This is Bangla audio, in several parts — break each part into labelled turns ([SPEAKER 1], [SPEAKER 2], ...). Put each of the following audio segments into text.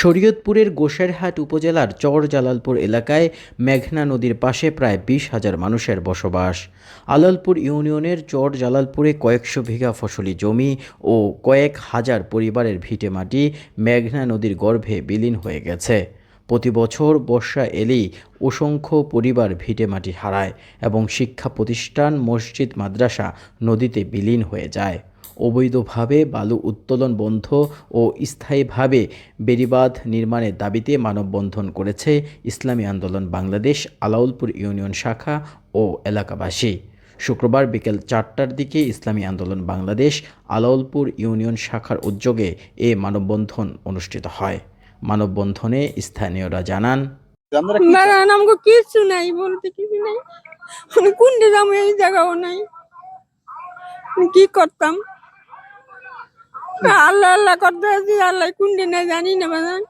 [SPEAKER 1] শরীয়তপুরের গোসাইরহাট উপজেলার চর জালালপুর এলাকায় মেঘনা নদীর পাশে প্রায় বিশ হাজার মানুষের বসবাস। আলালপুর ইউনিয়নের চর জালালপুরে কয়েকশো বিঘা ফসলি জমি ও কয়েক হাজার পরিবারের ভিটেমাটি মেঘনা নদীর গর্ভে বিলীন হয়ে গেছে। প্রতি বছর বর্ষা এলেই অসংখ্য পরিবার ভিটেমাটি হারায় এবং শিক্ষা প্রতিষ্ঠান মসজিদ মাদ্রাসা নদীতে বিলীন হয়ে যায়। অবৈধভাবে বালু উত্তোলন বন্ধ ও স্থায়ীভাবে বেড়িবাঁধ নির্মাণের দাবিতে মানববন্ধন করেছে ইসলামী আন্দোলন বাংলাদেশ আলাউলপুর ইউনিয়ন শাখা ও এলাকাবাসী। শুক্রবার বিকেল চারটার দিকে ইসলামী আন্দোলন বাংলাদেশ আলাউলপুর ইউনিয়ন শাখার উদ্যোগে এ মানববন্ধন অনুষ্ঠিত হয়। মানববন্ধনে স্থানীয়রা জানান
[SPEAKER 2] আমাকে কিছু নাই বলতে কিছু নাই। কোনটা এই জায়গাও নাই। কি করতাম? আল্লাহ আল্লাহ করতে আছি আল্লাহ কোনটা নাই জানি না বাজান।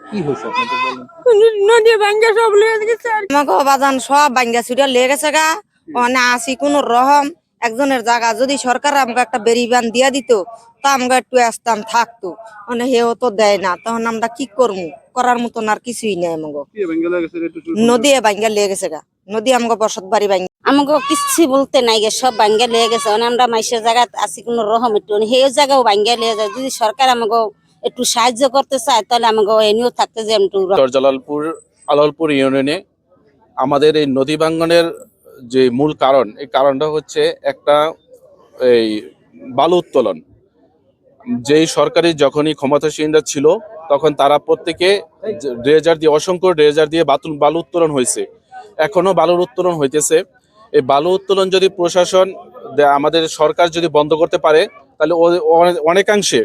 [SPEAKER 3] কি হয়েছে আপনাদের বলেন?
[SPEAKER 2] নদী ভাঙ্গা সব লয়ে গেছে
[SPEAKER 4] আমাকে বাজান সব বাঙ্গা ছুটে লেগে গেছে গা। আসি কোন রহম একজনের জায়গা। যদি সরকার আমাকে একটা বেরিবান দিয়া দিত তা আমাকে একটু আসতাম থাকতো। মানে হেও তো দেয় না তখন আমরা কি করব করার মতন আর কিছুই নেই আমাকে। নদী বাঙ্গা লেগে গেছে গা। নদী আমাকে বসত বাড়ি বাঙ্গা
[SPEAKER 5] আমাকে কিচ্ছু বলতে নাই গে সব ভাঙ্গা লেগে গেছে। মানে আমরা মাইসের জায়গা আছি কোনো রকম একটু সেই জায়গাও ভাঙ্গা লেগে যায়। যদি সরকার আমাকে একটু সাহায্য করতে চায় তাহলে আমাকে এনেও থাকতে যে একটু
[SPEAKER 6] জালালপুর আলালপুর ইউনিয়নে আমাদের এই নদী ভাঙ্গনের যে মূল কারণ এই কারণটা হচ্ছে একটা এই বালু উত্তোলন। যেই সরকারি যখনই ক্ষমতাসীনরা ছিল তখন তারা প্রত্যেকে ড্রেজার দিয়ে অসংখ্য ড্রেজার দিয়ে বাতুল বালু উত্তোলন হয়েছে। এখনও বালুর উত্তোলন হইতেছে। এই বালু উত্তোলন যদি প্রশাসন আমাদের সরকার যদি বন্ধ করতে পারে, তাহলে অনেকাংশে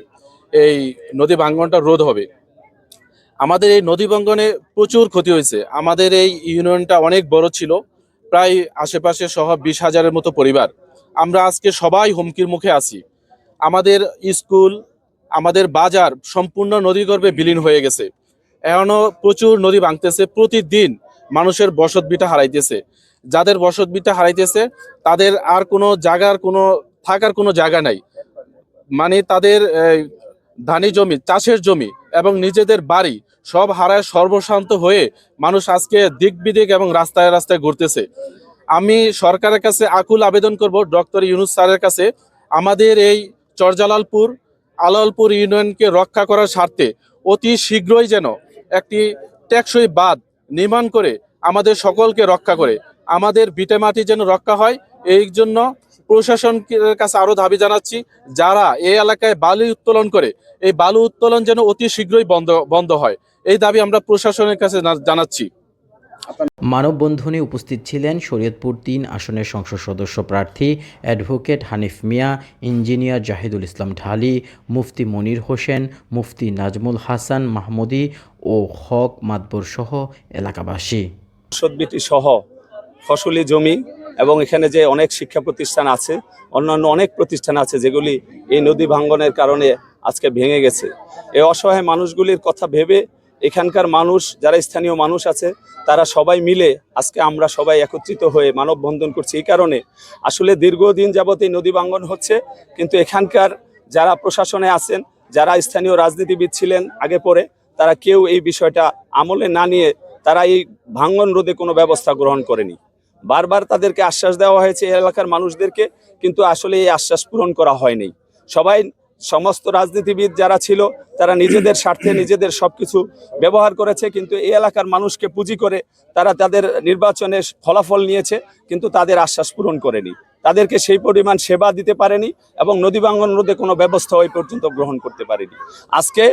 [SPEAKER 6] এই নদী ভাঙ্গনটা রোধ হবে। আমাদের এই নদী ভাঙ্গনে প্রচুর ক্ষতি হয়েছে। আমাদের এই ইউনিয়নটা অনেক বড় ছিল, প্রায় আশেপাশে সহ বিশ হাজারের মতো পরিবার। আমরা আজকে সবাই হুমকির মুখে আছি। আমাদের স্কুল, আমাদের বাজার সম্পূর্ণ নদীগর্ভে বিলীন হয়ে গেছে। এখনও প্রচুর নদী ভাঙতেছে প্রতিদিন। মানুষের বসত বিটা হারাইতেছে। যাদের বসত বিটা হারাইতেছে, তাদের আর কোনো জায়গার কোনো থাকার কোনো জায়গা নাই। মানে তাদের ধানি জমি, চাষের জমি এবং নিজেদের বাড়ি সব হারায় সর্বশান্ত হয়ে মানুষ আজকে দিক বিদিক এবং রাস্তায় রাস্তায় ঘুরতেছে। আমি সরকারের কাছে আকুল আবেদন করব, ডক্টর ইউনুস স্যারের কাছে। আমাদের এই চরজালালপুর, আলালপুর ইউনিয়নকে রক্ষা করার স্বার্থে অতি শীঘ্রই যেন একটি টেকসই বাঁধ নির্মাণ করে আমাদের সকলকে রক্ষা করে। আমাদের বিটে মাটি যেন রক্ষা হয়, এই জন্য প্রশাসনের কাছে আরও দাবি জানাচ্ছি, যারা এই এলাকায় বালু উত্তোলন করে, এই বালু উত্তোলন যেন অতি শীঘ্রই বন্ধ বন্ধ হয়। এই দাবি আমরা প্রশাসনের কাছে জানাচ্ছি।
[SPEAKER 1] মানববন্ধনে উপস্থিত ছিলেন শরীয়তপুর তিন আসনের সংসদ সদস্য প্রার্থী অ্যাডভোকেট হানিফ মিয়া, ইঞ্জিনিয়ার জাহিদুল ইসলাম ঢালি, মুফতি মনির হোসেন, মুফতি নাজমুল হাসান মাহমুদি ও হক মাতবর সহ এলাকাবাসী।
[SPEAKER 7] সদবিটি সহ ফসলি জমি এবং এখানে যে অনেক শিক্ষা প্রতিষ্ঠান আছে, অন্যান্য অনেক প্রতিষ্ঠান আছে যেগুলি এই নদী ভাঙ্গনের কারণে আজকে ভেঙে গেছে। এই অসহায় মানুষগুলির কথা ভেবে এখানকার মানুষ, যারা স্থানীয় মানুষ আছে, তারা সবাই মিলে আজকে আমরা সবাই একত্রিত হয়ে মানববন্ধন করছি। এই কারণে আসলে দীর্ঘদিন যাবত এই নদী ভাঙ্গন হচ্ছে, কিন্তু এখানকার যারা প্রশাসনে আছেন, যারা স্থানীয় রাজনীতিবিদ ছিলেন আগে পরে, তারা কেউ এই বিষয়টা আমলে না নিয়ে তারা এই ভাঙ্গন রোধে কোনো ব্যবস্থা গ্রহণ করেনি। বারবার তাদেরকে আশ্বাস দেওয়া হয়েছে এলাকার মানুষদেরকে, কিন্তু আসলে এই আশ্বাস পূরণ করা হয়নি। সবাই সমস্ত রাজনীতিবিদ যারা ছিল, তারা নিজেদের স্বার্থে নিজেদের সব কিছু ব্যবহার করেছে, কিন্তু এই এলাকার মানুষকে পুঁজি করে তারা তাদের নির্বাচনে ফলাফল নিয়েছে, কিন্তু তাদের আশ্বাস পূরণ করেনি। তাদেরকে সেই পরিমাণ সেবা দিতে পারেনি এবং নদী ভাঙ্গন রোধে কোনো ব্যবস্থা ওই পর্যন্ত গ্রহণ করতে পারেনি। আজকে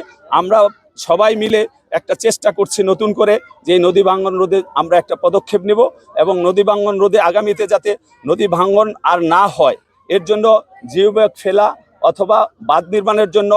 [SPEAKER 7] আমরা সবাই মিলে একটা চেষ্টা করছি নতুন করে যে নদী ভাঙ্গন রোধে আমরা একটা পদক্ষেপ নেব এবং নদী ভাঙ্গন রোধে আগামীতে যাতে নদী ভাঙ্গন আর না হয়, এর জন্য জিও ব্যাগ ফেলা অথবা বাঁধ নির্মাণের জন্য